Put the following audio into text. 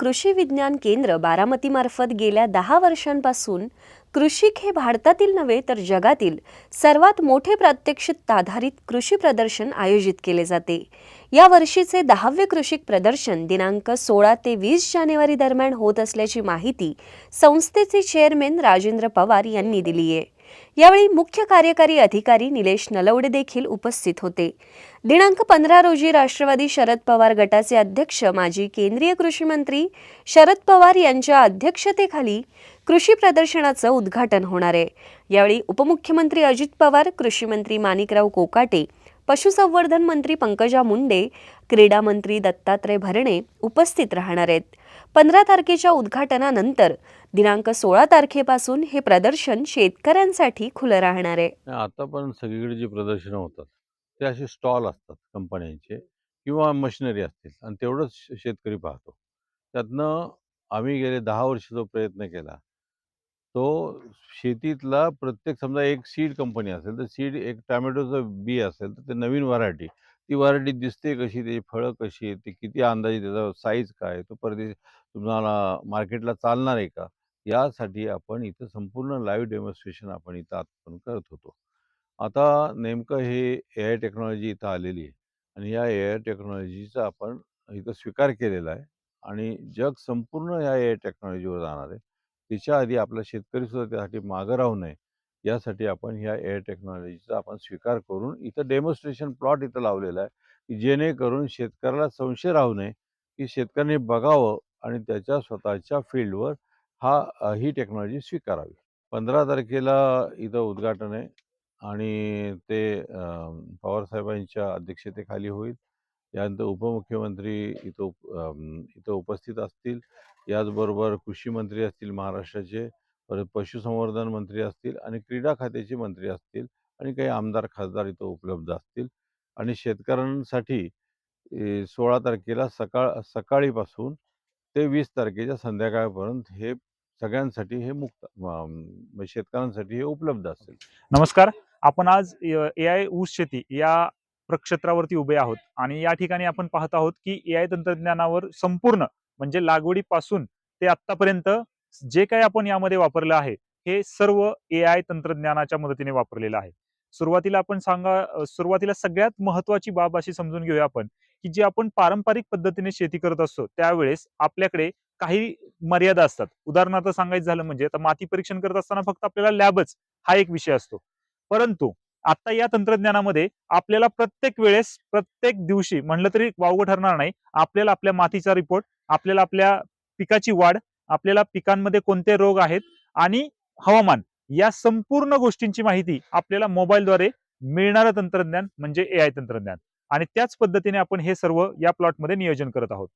कृषी विज्ञान केंद्र बारामतीमार्फत गेल्या दहा वर्षांपासून कृषिक हे भारतातील नव्हे तर जगातील सर्वात मोठे प्रात्यक्षिक आधारित कृषी प्रदर्शन आयोजित केले जाते. या वर्षीचे दहावे कृषिक प्रदर्शन दिनांक सोळा ते वीस जानेवारी दरम्यान होत असल्याची माहिती संस्थेचे चेअरमॅन राजेंद्र पवार यांनी दिली आहे यावेळी मुख्य कार्यकारी अधिकारी निलेश नलवडे देखील उपस्थित होते. दिनांक पंधरा रोजी राष्ट्रवादी शरद पवार गटाचे अध्यक्ष माजी केंद्रीय कृषी मंत्री शरद पवार यांच्या अध्यक्षतेखाली कृषी प्रदर्शनाचं उद्घाटन होणार आहे. यावेळी उपमुख्यमंत्री अजित पवार कृषी मंत्री माणिकराव कोकाटे पशुसंवर्धन मंत्री पंकजा मुंडे क्रीडा मंत्री दत्तात्रय भरणे उपस्थित राहणार आहेत. पंधरा तारखेच्या उद्घाटनानंतर दिनांक सोळा तारखेपासून हे प्रदर्शन शेतकऱ्यांसाठी खुलं राहणार आहे. आता पण सगळीकडे जी प्रदर्शनं होतात ते असे स्टॉल असतात कंपन्यांचे किंवा मशिनरी असतील आणि तेवढंच श- शेतकरी पाहतो. त्यातनं आम्ही गेले दहा वर्ष जो प्रयत्न केला तो शेतीतला प्रत्येक समजा एक सीड कंपनी असेल तर सीड एक टॅमॅटोचं बी असेल तर ते नवीन व्हरायटी. ती व्हरायटी दिसते कशी त्याची फळं कशी आहेत ती किती अंदाजे त्याचा साईज काय तो परदेश तुम्हाला मार्केटला चालणार आहे का? यासाठी आपण इथं संपूर्ण लाईव्ह डेमॉन्स्ट्रेशन आपण इथं आपण करत होतो. आता नेमकं हे ए आय टेक्नॉलॉजी इथं आलेली आहे. आणि या ए आय टेक्नॉलॉजीचा आपण इथं स्वीकार केलेला आहे. आणि जग संपूर्ण या ए आय टेक्नॉलॉजीवर जाणार आहे. त्याच्या आधी आपला शेतकरी सुद्धा त्यासाठी मागं राहू नये. यासाठी आपण ह्या एअर टेक्नॉलॉजीचा आपण स्वीकार करून इथं डेमॉन्स्ट्रेशन प्लॉट इथं लावलेला आहे की जेणेकरून शेतकऱ्याला संशय राहू नये की शेतकऱ्यांनी बघावं आणि त्याच्या स्वतःच्या फील्डवर हा ही टेक्नॉलॉजी स्वीकारावी. पंधरा तारखेला इथं उद्घाटन आहे आणि ते पवारसाहेबांच्या अध्यक्षतेखाली होईल. यानंतर उपमुख्यमंत्री इथं उप- इथं उपस्थित असतील. याचबरोबर कृषी मंत्री असतील महाराष्ट्राचे परत पशुसंवर्धन मंत्री असतील आणि क्रीडा खात्याचे मंत्री असतील आणि काही आमदार खासदार इथं उपलब्ध असतील. आणि शेतकऱ्यांसाठी सोळा तारखेला सकाळ सकाळीपासून ते वीस तारखेच्या संध्याकाळपर्यंत हे सगळ्यांसाठी हे मुक्त म्हणजे शेतकऱ्यांसाठी हे उपलब्ध असेल. नमस्कार. आपण आज ए आय ऊस शेती या प्रक्षेत्रावरती उभे आहोत. आणि या ठिकाणी आपण पाहत आहोत की ए आय तंत्रज्ञानावर संपूर्ण म्हणजे लागवडीपासून ते आतापर्यंत जे काही आपण यामध्ये वापरलं आहे हे सर्व ए आय तंत्रज्ञानाच्या मदतीने वापरलेलं आहे. सुरुवातीला आपण सांगा सुरुवातीला सगळ्यात महत्वाची बाब अशी समजून घेऊया आपण की जी आपण पारंपरिक पद्धतीने शेती करत असतो त्यावेळेस आपल्याकडे काही मर्यादा असतात. उदाहरणार्थ सांगायचं झालं म्हणजे आता माती परीक्षण करत असताना फक्त आपल्याला लॅबच हा एक विषय असतो. परंतु आता या तंत्रज्ञानामध्ये आपल्याला प्रत्येक वेळेस प्रत्येक दिवशी म्हणलं तरी वावगं ठरणार नाही आपल्याला आपल्या मातीचा रिपोर्ट आपल्याला आपल्या पिकाची वाढ आपल्याला पिकांमध्ये कोणते रोग आहेत आणि हवामान या संपूर्ण गोष्टींची माहिती आपल्याला मोबाईलद्वारे मिळणारं तंत्रज्ञान म्हणजे ए आय तंत्रज्ञान. आणि त्याच पद्धतीने आपण हे सर्व या प्लॉटमध्ये नियोजन करत आहोत.